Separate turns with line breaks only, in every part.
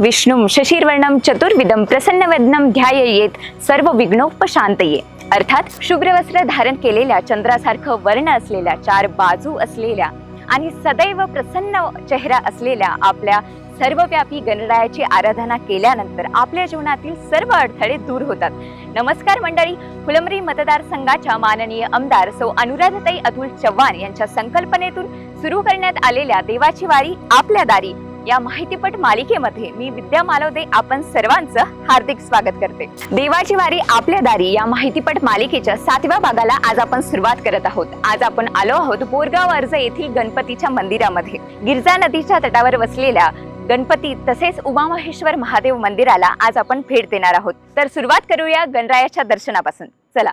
विष्णुं शशिर्वर्णं चतुर्विधं प्रसन्नवदनं ध्याययेत सर्व विघ्नोपशांतये अर्थात शुभ्रवस्त्र धारण केलेल्या चंद्रासारखं वर्ण असलेल्या चार बाजू असलेल्या आणि सदैव प्रसन्न चेहरा असलेल्या आपल्या सर्वव्यापी गणरायाची आराधना केल्यानंतर आपल्या जीवनातील सर्व अडथळे दूर होतात. नमस्कार मंडळी फुलंब्री मतदारसंघाच्या माननीय आमदार सौ अनुराधाताई अतुल चव्हाण यांच्या संकल्पनेतून सुरू करण्यात आलेल्या देवाची वारी आपल्या दारी. या माहितीपट मालिकेमध्ये मी विद्या मालवदे आपण सर्वांचं हार्दिक स्वागत करते. देवाची वारी आपल्या दारी या माहितीपट मालिकेच्या सातव्या भागाला आज आपण सुरुवात करत आहोत. आज आपण आलो आहोत बोरगाव अर्ज येथील गणपतीच्या मंदिरामध्ये. गिरजा नदीच्या तटावर वसलेल्या गणपती तसेच उमामहेश्वर महादेव मंदिराला आज आपण भेट देणार आहोत. तर सुरुवात करूया गणरायाच्या दर्शनापासून. चला.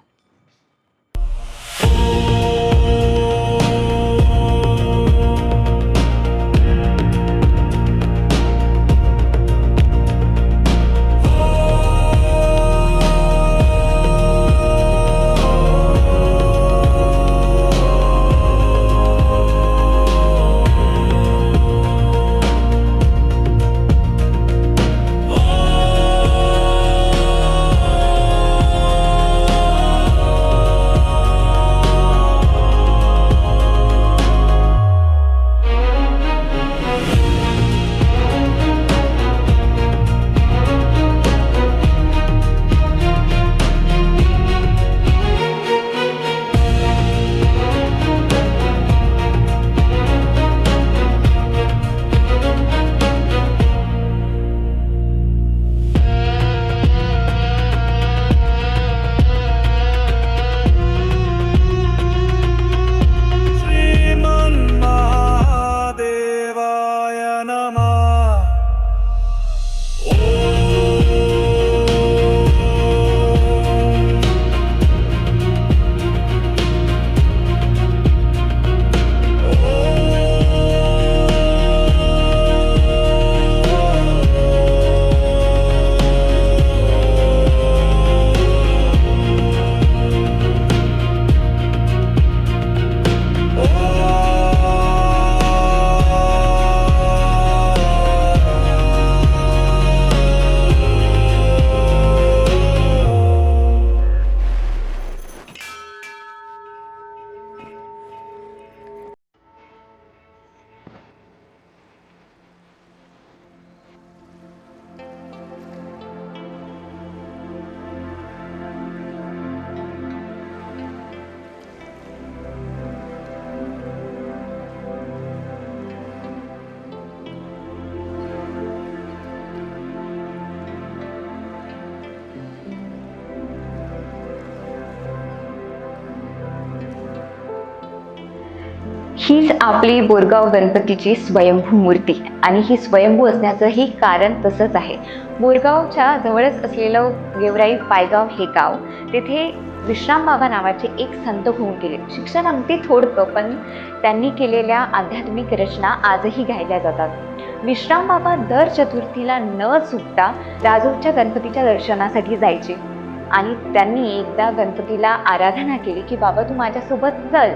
हीच आपली बोरगाव गणपतीची स्वयंभू मूर्ती आणि ही स्वयंभू असण्याचंही कारण तसंच आहे. बोरगावच्या जवळच असलेलं गेवराई पायगाव हे गाव तेथे विश्राम बाबा नावाचे एक संत होऊन गेले. शिक्षण अगदी थोडकं पण त्यांनी केलेल्या आध्यात्मिक रचना आजही गायल्या जातात. विश्राम बाबा दर चतुर्थीला न चुकता राजूरच्या गणपतीच्या दर्शनासाठी जायचे. आणि त्यांनी एकदा गणपतीला आराधना केली की बाबा तू माझ्यासोबत चल.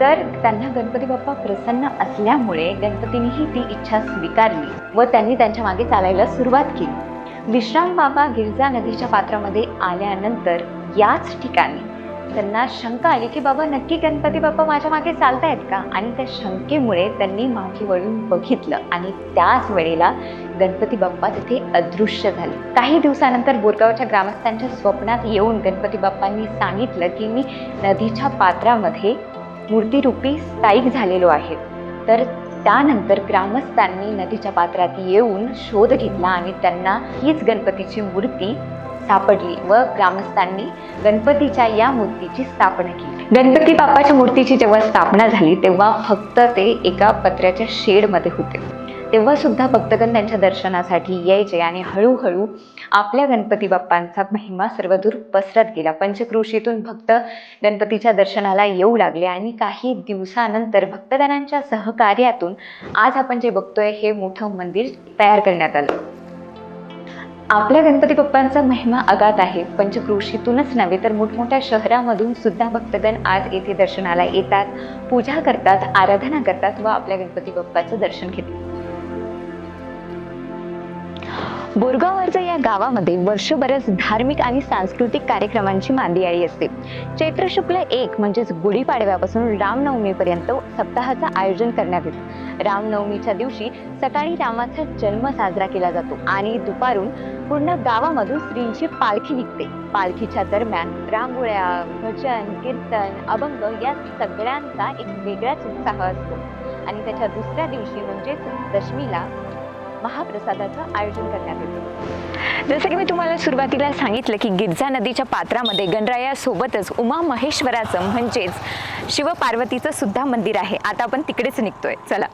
तर त्यांना गणपती बाप्पा प्रसन्न असल्यामुळे गणपतीनेही ती इच्छा स्वीकारली व त्यांनी त्यांच्या मागे चालायला सुरुवात केली. विश्राम बाबा गिरजा नदीच्या पात्रामध्ये आल्यानंतर याच ठिकाणी त्यांना शंका आली की बाबा नक्की गणपती बाप्पा माझ्या मागे चालतायत का? आणि त्या शंकेमुळे त्यांनी मागे वळून बघितलं आणि त्याच वेळेला गणपती बाप्पा तिथे अदृश्य झाले. काही दिवसानंतर बोरगावच्या ग्रामस्थांच्या स्वप्नात येऊन गणपती बाप्पांनी सांगितलं की मी नदीच्या पात्रामध्ये मूर्तीरूपी स्थायिक झालेलो आहे. तर त्यानंतर ग्रामस्थांनी नदीच्या पात्रात येऊन शोध घेतला आणि त्यांना हीच गणपतीची मूर्ती सापडली व ग्रामस्थांनी गणपतीच्या या मूर्तीची स्थापना केली. गणपती बाप्पाच्या मूर्तीची जेव्हा स्थापना झाली तेव्हा फक्त ते एका पत्र्याच्या शेडमध्ये होते. तेव्हा सुद्धा भक्तगण त्यांच्या दर्शनासाठी यायचे आणि हळूहळू आपल्या गणपती बाप्पांचा महिमा सर्वदूर पसरत गेला. पंचक्रोशीतून भक्त गणपतीच्या दर्शनाला येऊ लागले आणि काही दिवसानंतर भक्तगणांच्या सहकार्यातून आज आपण जे बघतोय हे मोठं मंदिर तयार करण्यात आलं. आपल्या गणपती बाप्पांचा महिमा अगाध आहे. पंचक्रोशीतूनच नव्हे तर मोठमोठ्या शहरामधून सुद्धा भक्तगण आज येथे दर्शनाला येतात पूजा करतात आराधना करतात व आपल्या गणपती बाप्पाचं दर्शन घेतात. बोरगाववरच्या या गावामध्ये वर्षभरच धार्मिक आणि सांस्कृतिक कार्यक्रमांची मांदियाळी असते. चैत्र शुक्ल एक म्हणजेच गुढीपाडव्यापासून रामनवमीपर्यंत सप्ताहाचं आयोजन करण्यात येतं. रामनवमीच्या दिवशी सकाळी रामाचा जन्म साजरा केला जातो आणि दुपारून पूर्ण गावामधून स्त्रींची पालखी निघते. पालखीच्या दरम्यान रांगोळ्या भजन कीर्तन अभंग या सगळ्यांचा एक वेगळाच उत्साह असतो. आणि त्याच्या दुसऱ्या दिवशी म्हणजेच दशमीला महाप्रसादाचं आयोजन करण्यात येतं. जसं की मी तुम्हाला सुरुवातीला सांगितलं की गिरजा नदीच्या पात्रामध्ये गणरायासोबतच उमा महेश्वराचं म्हणजेच शिवपार्वतीचं सुद्धा मंदिर आहे. आता आपण तिकडेच निघतोय. चला.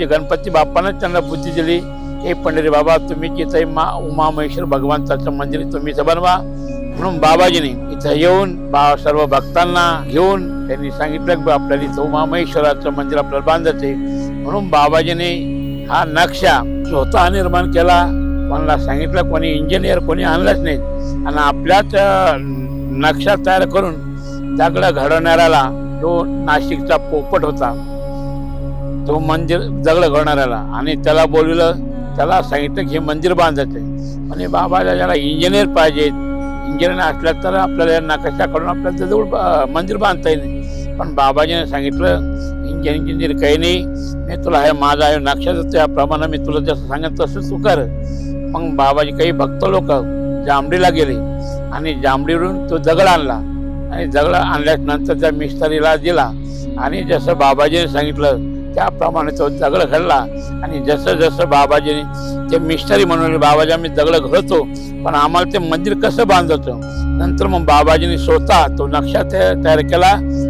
म्हणजे गणपती बाप्पानंच त्यांना बुद्धी दिली हे पंढरी बाबा तुम्ही जिथं मा उमा महेश्वर भगवंताचं मंदिर तुम्ही इथं बनवा. म्हणून बाबाजीने इथं येऊन बा सर्व भक्तांना घेऊन त्यांनी सांगितलं की आपल्याला इथं उमा महेश्वराचं मंदिर आपल्याला बांधायचे म्हणून बाबाजीने हा नक्षा स्वतः निर्माण केला. कोणाला सांगितलं कोणी इंजिनियर कोणी आणलंच नाही. आणि आपल्याच नक्षा तयार करून त्याकडं घडवणाऱ्याला तो नाशिकचा पोपट होता. तो मंदिर दगड घडणाऱ्याला आणि त्याला बोलविलं त्याला सांगितलं की हे मंदिर बांधायचं आणि बाबाला ज्याला इंजिनियर पाहिजेत इंजिनियर असल्या तर आपल्याला या नकाशा आपल्याला जवळ मंदिर बांधता येईल? पण बाबाजीने सांगितलं इंजिनियर इंजिनियर काही नाही. मी तुला हे माझा आहे नक्षा देतो. मी तुला जसं सांगेन तसं तू कर. मग बाबाजी काही भक्त लोक जांभडीला गेले. आणि जांभडीवरून तो दगड आणला. आणि दगड आणल्यानंतर त्या मिस्त्रीला दिला. आणि जसं बाबाजीने सांगितलं त्याप्रमाणे तो दगड घडला. आणि जसं जसं बाबाजीने ते मिस्टरी म्हणून बाबाजी आम्ही दगड घडतो पण आम्हाला ते मंदिर कसं बांधतो? नंतर मग बाबाजीने स्वतः तो नक्षा तया- तयार केला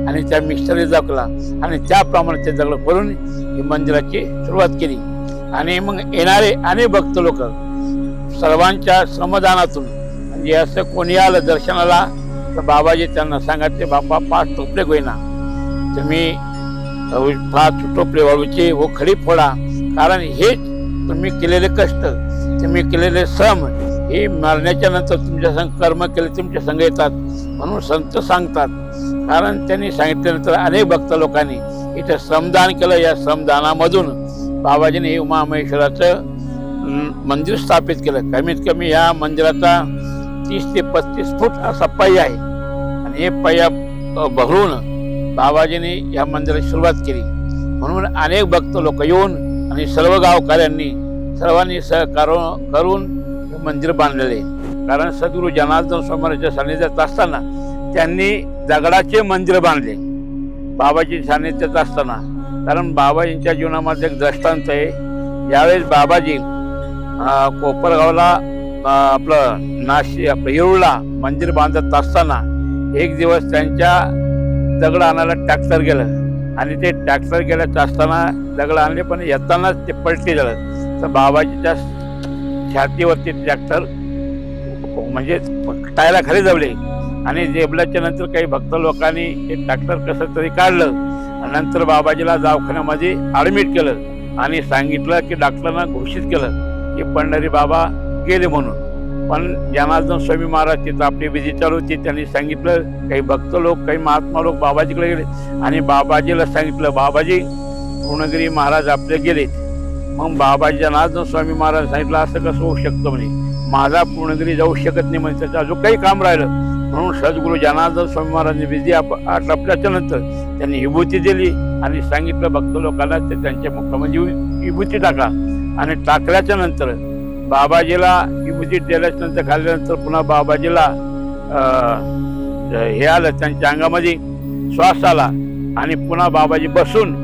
आणि त्या मिस्टरी जगला आणि त्याप्रमाणे ते दगड करून ही मंदिराची सुरुवात केली. आणि मग येणारे अनेक भक्त लोक सर्वांच्या श्रमदानातून म्हणजे असं कोणी आलं दर्शनाला तर बाबाजी त्यांना सांगायचे बापा पाच टोपले होईना तुम्ही टोपले वाळूचे व खडी फोडा. कारण हेच तुम्ही केलेले कष्ट तुम्ही केलेले श्रम हे मरण्याच्या नंतर तुमच्या संग कर्म केले तुमच्या संग येतात. म्हणून संत सांगतात. कारण त्यांनी सांगितल्यानंतर अनेक भक्त लोकांनी इथं श्रमदान केलं. या श्रमदानामधून बाबाजीने हे उमामहेश्वराचं मंदिर स्थापित केलं. कमीत कमी या मंदिराचा तीस ते पस्तीस फूट असा पाय्या आहे. आणि हे पाय्या भरून बाबाजीने या मंदिराची सुरुवात केली. म्हणून अनेक भक्त लोक येऊन आणि सर्व गावकऱ्यांनी सर्वांनी सहकार करून हे मंदिर बांधलेले. कारण सद्गुरू जनार्दन स्वामीच्या सान्निध्यात असताना त्यांनी दगडाचे मंदिर बांधले. बाबाजी सान्निध्यात असताना. कारण बाबाजींच्या जीवनामध्ये एक दृष्टांत आहे. यावेळेस बाबाजी कोपरगावला आपलं नाशिक आपलं येऊळला मंदिर बांधत असताना एक दिवस त्यांच्या दगड आणायला ट्रॅक्टर गेलं. आणि ते ट्रॅक्टर गेल्यात असताना दगड आणले पण येतानाच ते पलटी झालं. तर बाबाजीच्या छातीवरती ट्रॅक्टर म्हणजे टायला खाली जवले. आणि जेबल्याच्या नंतर काही भक्त लोकांनी ते ट्रॅक्टर कसं तरी काढलं. आणि नंतर बाबाजीला दवाखान्यामध्ये ॲडमिट केलं. आणि सांगितलं की डॉक्टरांना घोषित केलं की पंढरी बाबा गेले म्हणून. पण जनार्दन स्वामी महाराज तिथं आपली विधी चालू होती त्यांनी सांगितलं काही भक्त लोक काही महात्मा लोक बाबाजीकडे गेले. आणि बाबाजीला सांगितलं बाबाजी पूर्णगिरी महाराज आपले गेले. मग बाबाजी जनार्दन स्वामी महाराज सांगितलं असं कसं होऊ शकतं म्हणे? माझा पूर्णगिरी जाऊ शकत नाही म्हणजे त्याचं अजून काही काम राहिलं. म्हणून सद्गुरू जनार्दन स्वामी महाराजांनी विधी आप आटपल्याच्या नंतर त्यांनी विभूती दिली आणि सांगितलं भक्त लोकांना ते त्यांच्या मुखामध्ये विभूती टाका. आणि टाकल्याच्या नंतर बाबाजीला विभूती दिल्याच्या नंतर खाल्ल्यानंतर पुन्हा बाबाजीला हे आलं त्यांच्या अंगामध्ये श्वास आला आणि पुन्हा बाबाजी बसून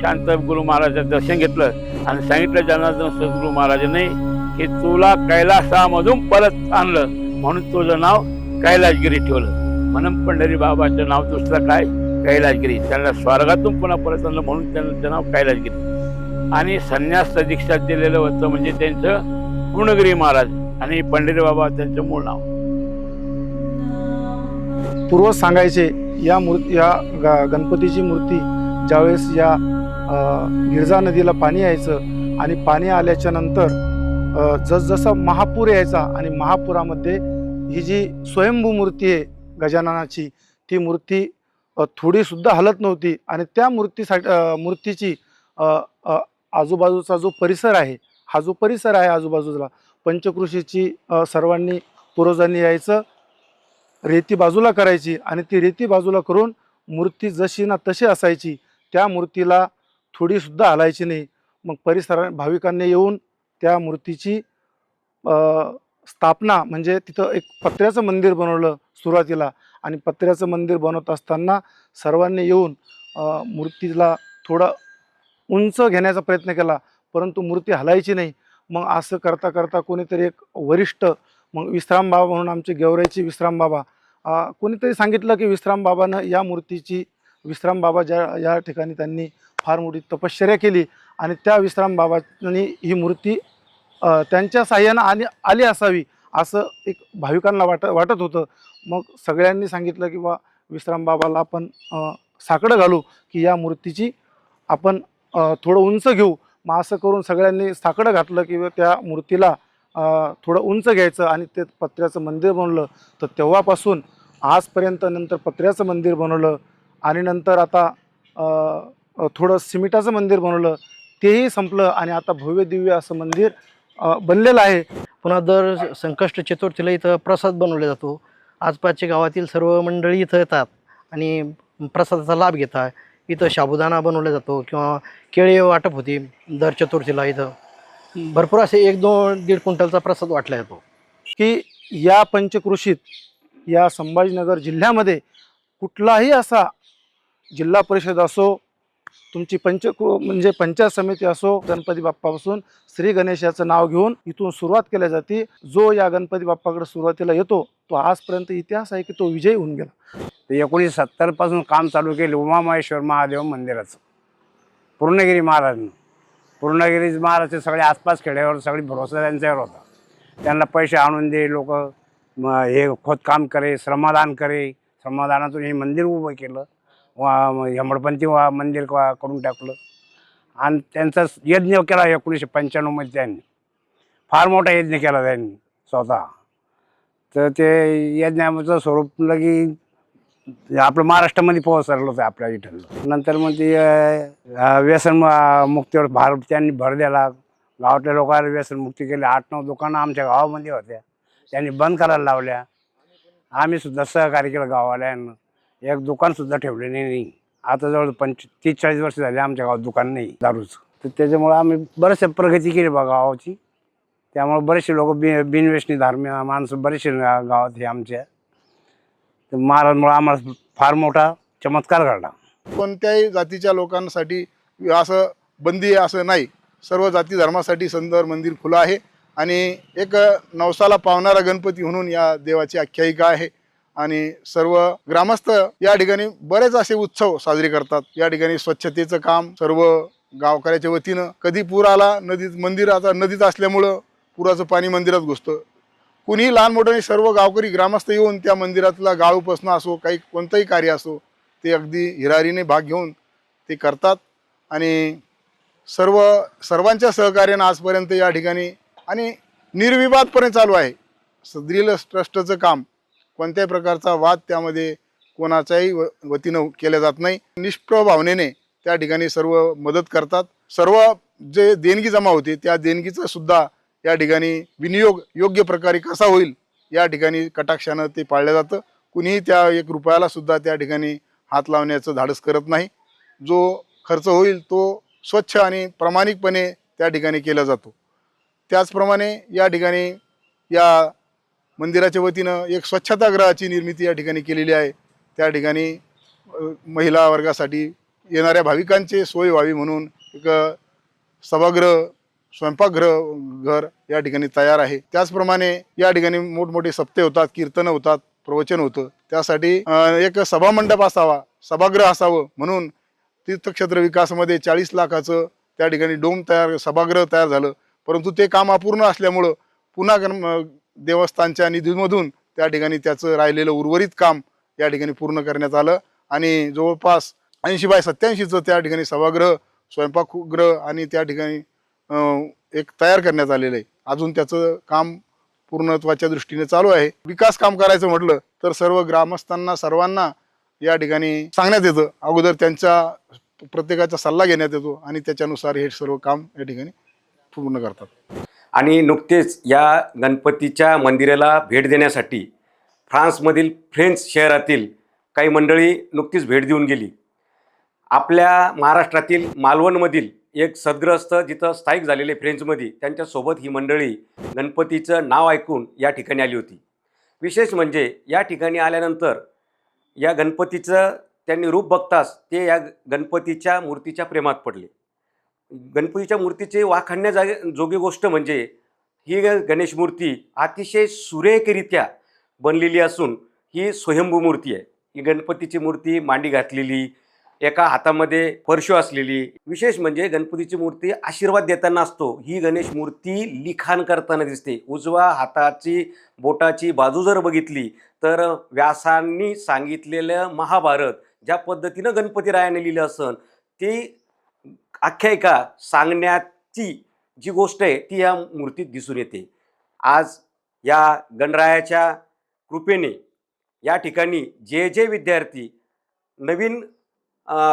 शांत गुरु महाराजांचं दर्शन घेतलं आणि सांगितलं जनार्दन सद्गुरु महाराजांनी की तुला कैलासामधून परत आणलं म्हणून तुझं नाव कैलासगिरी ठेवलं. म्हणून पंढरी बाबाचं नाव दुसरं काय? कैलासगिरी. त्यांना स्वर्गातून पुन्हा परत आणलं म्हणून त्यांचं नाव कैलासगिरी. आणि संन्यास दीक्षा दिलेलं होतं म्हणजे त्यांचं गुणगिरी महाराज आणि पंडित बाबा त्यांचं मूळ नाव.
पूर्वज सांगायचे या मूर्ती या ग- गणपतीची मूर्ती ज्यावेळेस या गिरजा नदीला पाणी यायचं आणि पाणी आल्याच्यानंतर जसजसा महापूर यायचा आणि महापुरामध्ये ही जी स्वयंभू मूर्ती आहे गजाननाची ती मूर्ती थोडीसुद्धा हलत नव्हती आणि त्या मूर्तीसाठी मूर्तीची आजूबाजूचा जो परिसर आहे हा जो परिसर आहे आजूबाजूला पंचकृषीची सर्वांनी पूर्वजांनी यायचं रेती बाजूला करायची आणि ती रेती बाजूला करून मूर्ती जशी ना तशी असायची त्या मूर्तीला थोडीसुद्धा हलायची नाही. मग परिसरा भाविकांनी येऊन त्या मूर्तीची स्थापना म्हणजे तिथं एक पत्र्याचं मंदिर बनवलं सुरुवातीला आणि पत्र्याचं मंदिर बनवत असताना सर्वांनी येऊन मूर्तीला थोडं उंच घेण्याचा प्रयत्न केला. परंतु मूर्ती हलायची नाही. मग असं करता करता कोणीतरी एक वरिष्ठ मग विश्रामबाबा म्हणून आमचे गेवरायचे विश्रामबाबा कोणीतरी सांगितलं की विश्रामबाबानं या मूर्तीची विश्रामबाबा ज्या या ठिकाणी त्यांनी फार मोठी तपश्चर्या केली आणि त्या विश्रामबाबांनी ही मूर्ती त्यांच्या साह्यानं आणि आली असावी असं एक भाविकांना वाट वाटत होतं. मग सगळ्यांनी सांगितलं की बा विश्रामबाबाला आपण साकडं घालू की या मूर्तीची आपण थोडं उंच घेऊ. मग असं करून सगळ्यांनी साकडं घातलं किंवा त्या मूर्तीला थोडं उंच घ्यायचं आणि ते पत्र्याचं मंदिर बनवलं. तर तेव्हापासून आजपर्यंत नंतर पत्र्याचं मंदिर बनवलं आणि नंतर आता थोडं सिमिटाचं मंदिर बनवलं. तेही संपलं आणि आता भव्य दिव्य असं मंदिर बनलेलं आहे.
पुन्हा दर संकष्ट चतुर्थीला इथं प्रसाद बनवला जातो. आसपासच्या गावातील सर्व मंडळी इथं येतात आणि प्रसादाचा लाभ घेतात. इथं साबुदाणा बनवला जातो किंवा केळी वाटप होती दर चतुर्थीला इथं. भरपूर असे एक दोन दीड क्विंटलचा प्रसाद वाटला जातो.
की या पंचकृषीत या संभाजीनगर जिल्ह्यामध्ये कुठलाही असा जिल्हा परिषद असो तुमची पंच म्हणजे पंचायत समिती असो गणपती बाप्पापासून श्री गणेशाचं नाव घेऊन इथून सुरुवात केल्या जाते. जो या गणपती बाप्पाकडे सुरुवातीला येतो तो आजपर्यंत इतिहास आहे की तो विजयी होऊन गेला.
ते एकोणीसशे सत्तरपासून काम चालू केले उमामहेश्वर महादेव मंदिराचं. पूर्णगिरी महाराजांनी. पूर्णगिरी महाराजचे सगळे आसपास खेड्यावर सगळी भरोसा त्यांच्यावर होता. त्यांना पैसे आणून दे लोक हे खोदकाम करे श्रमदान करे. श्रमदानातून हे मंदिर उभं केलं. वा म- हेमडपंथी वा मंदिर करून टाकलं. आणि त्यांचा यज्ञ केला एकोणीसशे पंच्याण्णवमध्ये त्यांनी. फार मोठा यज्ञ केला त्यांनी स्वतः. तर ते यज्ञाचं स्वरूप लगी आपलं महाराष्ट्रामध्ये पोहोचलं होतं आपल्या इथलं नंतर मग ते व्यसन मुक्तीवर भार त्यांनी भर दिला. गावातल्या लोकांना व्यसन मुक्ती केली. आठ नऊ दुकानं आमच्या गावामध्ये होत्या. त्यांनी बंद करायला लावल्या. आम्ही सुद्धा सहकार्य केलं गावाल्यानं एक दुकानसुद्धा ठेवले नाही आता जवळ पंच तीस चाळीस वर्ष झाले आमच्या गावात दुकान नाही दारूचं. तर त्याच्यामुळं आम्ही बरेचसे प्रगती केली बा गावाची. त्यामुळे बरेचसे लोक बि बिनवेशनी धार्मिक माणसं बरेचसे गावात हे आमच्या तर आम्हाला फार मोठा चमत्कार घडला.
कोणत्याही जातीच्या लोकांसाठी असं बंदी असं नाही. सर्व जाती धर्मासाठी सुंदर मंदिर खुलं आहे आणि एक नवसाला पावणारा गणपती म्हणून या देवाची आख्यायिका आहे. आणि सर्व ग्रामस्थ या ठिकाणी बरेच असे उत्सव साजरे करतात. या ठिकाणी स्वच्छतेचं काम सर्व गावकऱ्याच्या वतीनं. कधी पूर आला नदीत मंदिर आता नदीत असल्यामुळं पुराचं पाणी मंदिरात घुसतं. कुणीही लहान मोठ्याने सर्व गावकरी ग्रामस्थ येऊन त्या मंदिरातला गाळ उपसणं असो काही कोणतंही कार्य असो ते अगदी हिरारीने भाग घेऊन ते करतात. आणि सर्व सर्वांच्या सहकार्यानं आजपर्यंत या ठिकाणी आणि निर्विवादपणे चालू आहे. सद्रील ट्रस्टचं काम कोणत्याही प्रकारचा वाद त्यामध्ये कोणाच्याही व वतीनं केल्या जात नाही. निष्प्रभावनेने भावनेने त्या ठिकाणी सर्व मदत करतात. सर्व जे देणगी जमा होते त्या देणगीचं सुद्धा या ठिकाणी विनियोग योग्य प्रकारे कसा होईल या ठिकाणी कटाक्षानं ते पाळलं जातं. कुणीही त्या एक रुपयाला सुद्धा त्या ठिकाणी हात लावण्याचं धाडस करत नाही. जो खर्च होईल तो स्वच्छ आणि प्रामाणिकपणे त्या ठिकाणी केला जातो. त्याचप्रमाणे या ठिकाणी या मंदिराच्या वतीनं एक स्वच्छतागृहाची निर्मिती या ठिकाणी केलेली आहे. त्या ठिकाणी महिला वर्गासाठी येणाऱ्या भाविकांचे सोय व्हावी म्हणून एक सभागृह स्वयंपाकगृह घर या ठिकाणी तयार आहे. त्याचप्रमाणे या ठिकाणी मोठमोठे सप्ते होतात कीर्तनं होतात प्रवचन होतं. त्यासाठी एक सभामंडप असावा सभागृह असावं म्हणून तीर्थक्षेत्र विकासामध्ये चाळीस लाखाचं त्या ठिकाणी डोम तयार सभागृह तयार झालं. परंतु ते काम अपूर्ण असल्यामुळं पुन्हा देवस्थानच्या निधीमधून त्या ठिकाणी त्याचं राहिलेलं उर्वरित काम या ठिकाणी पूर्ण करण्यात आलं. आणि जवळपास ऐंशी बाय सत्याऐंशीचं त्या ठिकाणी सभागृह स्वयंपाकगृह आणि त्या ठिकाणी एक तयार करण्यात आलेलं आहे. अजून त्याचं काम पूर्णत्वाच्या दृष्टीने चालू आहे. विकास काम करायचं म्हटलं तर सर्व ग्रामस्थांना सर्वांना या ठिकाणी सांगण्यात येतं. अगोदर त्यांचा प्रत्येकाचा सल्ला घेण्यात येतो आणि त्याच्यानुसार हे सर्व काम या ठिकाणी पूर्ण करतात.
आणि नुकतेच या गणपतीच्या मंदिराला भेट देण्यासाठी फ्रान्समधील फ्रेंच शहरातील काही मंडळी नुकतीच भेट देऊन गेली. आपल्या महाराष्ट्रातील मालवणमधील एक सद्ग्रस्त जिथं स्थायिक झालेले फ्रेंचमध्ये त्यांच्यासोबत ही मंडळी गणपतीचं नाव ऐकून या ठिकाणी आली होती. विशेष म्हणजे या ठिकाणी आल्यानंतर या गणपतीचं त्यांनी रूप बघताच ते या गणपतीच्या मूर्तीच्या प्रेमात पडले. गणपतीच्या मूर्तीचे वाखाणण्या जागे जोगी गोष्ट म्हणजे ही गणेश मूर्ती अतिशय सुरेखरित्या बनलेली असून ही स्वयंभू मूर्ती आहे. ही गणपतीची मूर्ती मांडी घातलेली एका हातामध्ये परशु असलेली. विशेष म्हणजे गणपतीची मूर्ती आशीर्वाद देताना असतो. ही गणेश मूर्ती लिखाण करताना दिसते. उजवा हाताची बोटाची बाजू जर बघितली तर व्यासांनी सांगितलेलं महाभारत ज्या पद्धतीनं गणपतीरायाने लिहिलं असन ती आख्यायिका सांगण्याची जी गोष्ट आहे ती या मूर्तीत दिसून येते. आज या गणरायाच्या कृपेने या ठिकाणी जे जे विद्यार्थी नवीन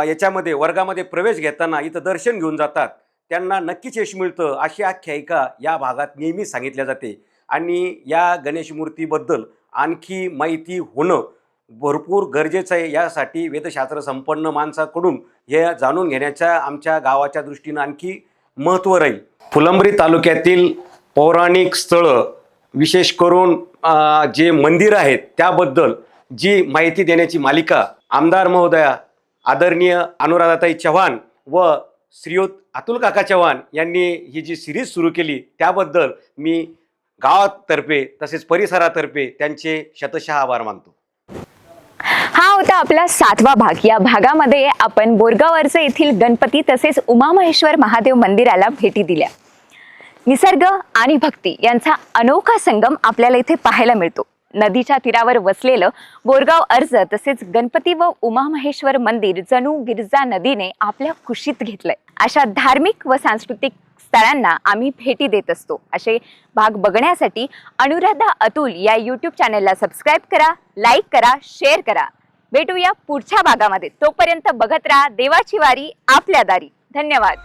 याच्यामध्ये वर्गामध्ये प्रवेश घेताना इथं दर्शन घेऊन जातात. त्यांना नक्कीच यश मिळतं अशी आख्यायिका या भागात नेहमी सांगितल्या जाते. आणि या गणेश मूर्तीबद्दल आणखी माहिती होणं भरपूर गरजेचं आहे. यासाठी वेदशास्त्र संपन्न माणसाकडून हे जाणून घेण्याच्या आमच्या गावाच्या दृष्टीनं आणखी महत्त्व राहील. फुलंब्री तालुक्यातील पौराणिक स्थळं विशेष करून जे मंदिर आहेत त्याबद्दल जी माहिती देण्याची मालिका आमदार महोदया आदरणीय अनुराधाताई चव्हाण व श्रीयुत अतुल काका चव्हाण यांनी ही जी सिरीज सुरू केली त्याबद्दल मी गावातर्फे तसेच परिसरातर्फे त्यांचे शतशः आभार मानतो.
हा होता आपला सातवा भाग. या भागामध्ये आपण बोरगावरचे येथील गणपती तसेच उमामहेश्वर महादेव मंदिराला भेटी दिल्या. निसर्ग आणि भक्ती यांचा अनोखा संगम आपल्याला इथे पाहायला मिळतो. नदीच्या तीरावर वसलेलं बोरगाव अर्ज तसेच गणपती व उमामहेश्वर मंदिर जणू गिरजा नदीने आपल्या खुशीत घेतलंय. अशा धार्मिक व सांस्कृतिक स्थळांना आम्ही भेटी देत असतो. असे भाग बघण्यासाठी अनुराधा अतुल या यूट्यूब चॅनलला सबस्क्राईब करा लाईक करा शेअर करा. भेटूया पुढच्या भागामध्ये. तोपर्यंत बघत राहा देवाची वारी आपल्या दारी. धन्यवाद.